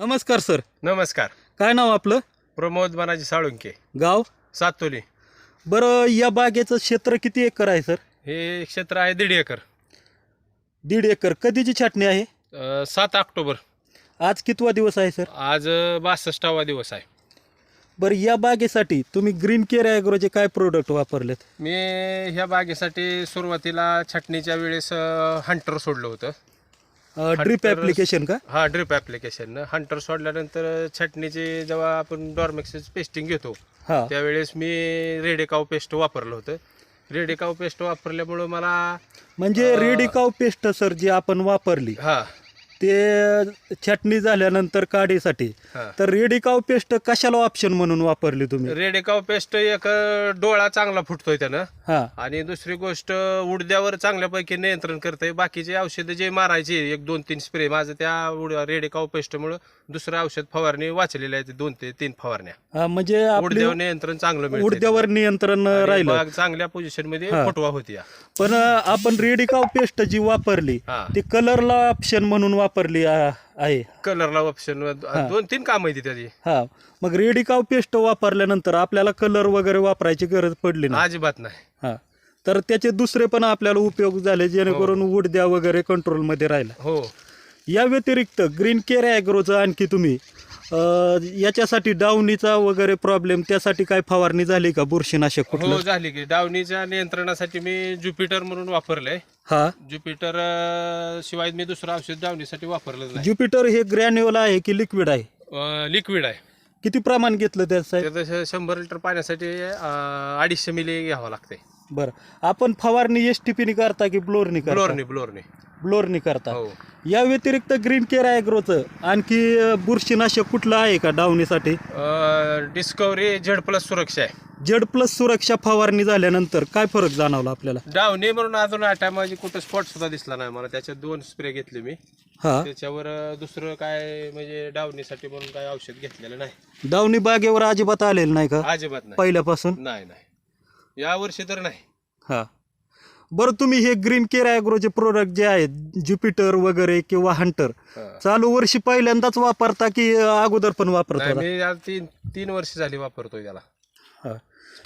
नमस्कार सर. नमस्कार. काय नाव आपलं? प्रमोद मनाजी साळुंके. गाव? सातोली. बरं या बागेचं क्षेत्र किती एकर आहे सर? हे क्षेत्र आहे दीड एकर. दीड एकर. कधीची छाटणी आहे? अ, सात ऑक्टोबर. आज कितवा दिवस आहे सर? आज बासष्टावा दिवस आहे. बरं या बागेसाठी तुम्ही ग्रीन केअर ॲग्रोचे काय प्रोडक्ट वापरलेत? मी ह्या बागेसाठी सुरुवातीला छटणीच्या वेळेस हंटर सोडलं होतं. ड्रिप ॲप्लिकेशन का? हा ड्रिप ॲप्लिकेशन हंटर सोडल्यानंतर छटणीची जेव्हा आपण डॉर्मेक्सच पेस्टिंग घेतो हा. त्यावेळेस मी रेडेकाव पेस्ट वापरलं होतं. रेडेकाव पेस्ट वापरल्यामुळं मला म्हणजे रेडिकाव पेस्ट सर जी आपण वापरली हा. ते छाटणी झाल्यानंतर काढीसाठी. हा. तर रेडिकाव पेस्ट कशाला ऑप्शन म्हणून वापरली तुम्ही? रेडेकाव पेस्ट एक अ, डोळा चांगला फुटतोय त्यानं. हा. आणि दुसरी गोष्ट उडद्यावर चांगल्यापैकी नियंत्रण करते बाकीचे औषधं जे मारायचे एक दोन तीन स्प्रे माझं त्या उड रेडेकाव पेस्टमुळं दुसरं औषध फवारणी वाचलेले आहेत दोन ते तीन फवारण्या. हा, म्हणजे आपली उडद्यावर नियंत्रण चांगलं मिळतंय. उडद्यावर नियंत्रण राहिलं. बाग चांगल्या पोझिशनमध्ये. फुटवा होती या. पण अं, आपण रेडिकाव पेस्ट जी वापरली हा. ती कलरला ऑप्शन म्हणून वापरली आ- आहे. कलरला ऑप्शन दोन तीन काम आहे त्याची. हा. मग रेडिकाव पेस्ट वापरल्यानंतर आपल्याला कलर वगैरे वापरायची गरज पडली ना? अजिबात नाही. हा. तर त्याचे दुसरे पण आपल्याला उपयोग झाले जेणेकरून उडद्या वगैरे कंट्रोलमध्ये राहिला. हो. या व्यतिरिक्त ग्रीन केअर ॲग्रोचं आणखी तुम्ही याच्यासाठी डावणीचा वगैरे प्रॉब्लेम त्यासाठी काय फवारणी झाली का बुरशीनाशक कुठलं? हो झाली की. डावणीच्या नियंत्रणासाठी मी ज्युपिटर म्हणून वापरलंय. हा. ज्युपिटर अ, शिवाय मी दुसरं औषध डावणीसाठी वापरलं नाही. ज्युपिटर हे ग्रॅन्युअल आहे की लिक्विड आहे? लिक्विड आहे. किती प्रमाण घेतलं त्याचं साहेब? ते तसं शंभर लिटर पाण्यासाठी अं, अडीचशे मिली घ्यावं लागतंय. बरं. आपण फवारणी एस टी पीनी करता की ब्लोरनी करता? ब्लोरनी ब्लोरनी ब्लोरनी करता हो. या व्यतिरिक्त ग्रीन केअर ॲग्रोचं आणखी अं, बुरशीनाशक कुठलं आहे का डावणीसाठी? डिस्कवरी झेड प्लस सुरक्षा आहे. जेड प्लस सुरक्षा फवारणी झाल्यानंतर काय फरक जाणवला आपल्याला? डावणी म्हणून अजून आटा कुठं स्पॉट सुद्धा दिसला नाही मला. त्याच्यात दोन स्प्रे घेतले मी. हा. त्याच्यावर अं, दुसरं काय म्हणजे डावणीसाठी म्हणून काय औषध घेतलेलं नाही. डावणी बागेवर अजिबात आलेलं नाही का? अजिबात नाही. पहिल्यापासून? नाही नाही. या वर्षी तर नाही. हा. बरं तुम्ही हे ग्रीन केअर ॲग्रोचे प्रोडक्ट जे आहेत ज्युपिटर वगैरे किंवा हंटर. चालू वर्षी पहिल्यांदाच वापरता की अगोदर पण वापरता नाही, मी आज तीन तीन वर्ष झाली वापरतोय त्याला हा.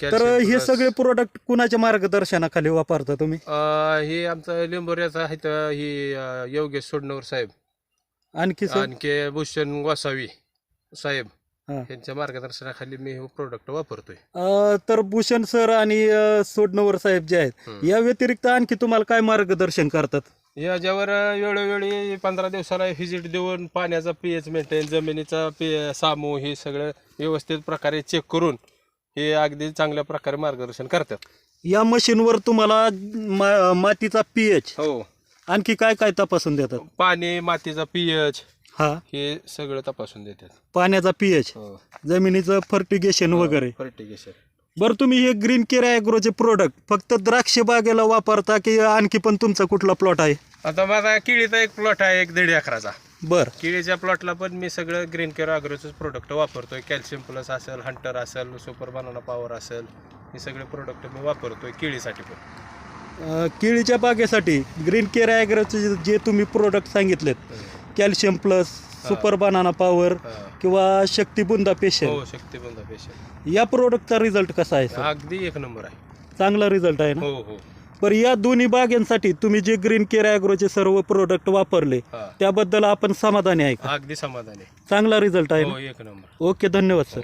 तर हे. सगळे प्रोडक्ट कुणाच्या मार्गदर्शनाखाली वापरता तुम्ही अं, हे आमचं लिंबोऱ्याचं आहे तर ही अं, योगेश सोडणवर साहेब आणखी सर आणखी भूषण गोसावी साहेब हा. यांच्या मार्गदर्शनाखाली मी हे प्रोडक्ट वापरतोय. अ, तर भूषण सर आणि अ, सोडणवर साहेब जे आहेत हम्म. या व्यतिरिक्त आणखी तुम्हाला काय मार्गदर्शन करतात? याच्यावर वेळोवेळी पंधरा दिवसाला व्हिजिट देऊन पाण्याचा पीएच मेंटेन जमिनीचा पी सामू हे सगळं व्यवस्थित प्रकारे चेक करून हे अगदी चांगल्या प्रकारे मार्गदर्शन करतात. या मशीनवर तुम्हाला मा- मातीचा पीएच हो. आणखी काय काय तपासून देतात? पाणी मातीचा पीएच हा. हे सगळं तपासून देतात. पाण्याचा पीएच हो. जमिनीचं फर्टिगेशन वगैरे. फर्टिगेशन बरं तुम्ही हे ग्रीन केअर ॲग्रोचे प्रोडक्ट फक्त द्राक्ष बागेला वापरता की आणखी पण तुमचा कुठला प्लॉट आहे? आता माझा केळीचा एक प्लॉट आहे एक दीड एकराचा. बर. केळीच्या प्लॉटला पण मी सगळं ग्रीन केअर अग्रोचंच प्रोडक्ट वापरतोय. कॅल्शियम प्लस असेल हंटर असेल सुपर बनाना पॉवर असेल हे सगळे प्रोडक्ट मी वापरतोय केळीसाठी पण. अ, केळीच्या बागेसाठी ग्रीन केअर ॲग्रोचे जे- जे तुम्ही प्रोडक्ट सांगितलेत calcium plus super banana power हा. किंवा शक्ती बुंदा पेशल हो पेशंट या प्रोडक्टचा रिझल्ट कसा आहे सर अगदी एक नंबर आहे. चांगला रिझल्ट आहे ना? हो हो. पण या दोन्ही बागांसाठी तुम्ही जे ग्रीन केअर ॲग्रोचे सर्व प्रोडक्ट वापरले हा. त्याबद्दल आपण समाधानी आहे का? अगदी समाधानी. चांगला रिझल्ट आहे हो एक नंबर. ओके धन्यवाद सर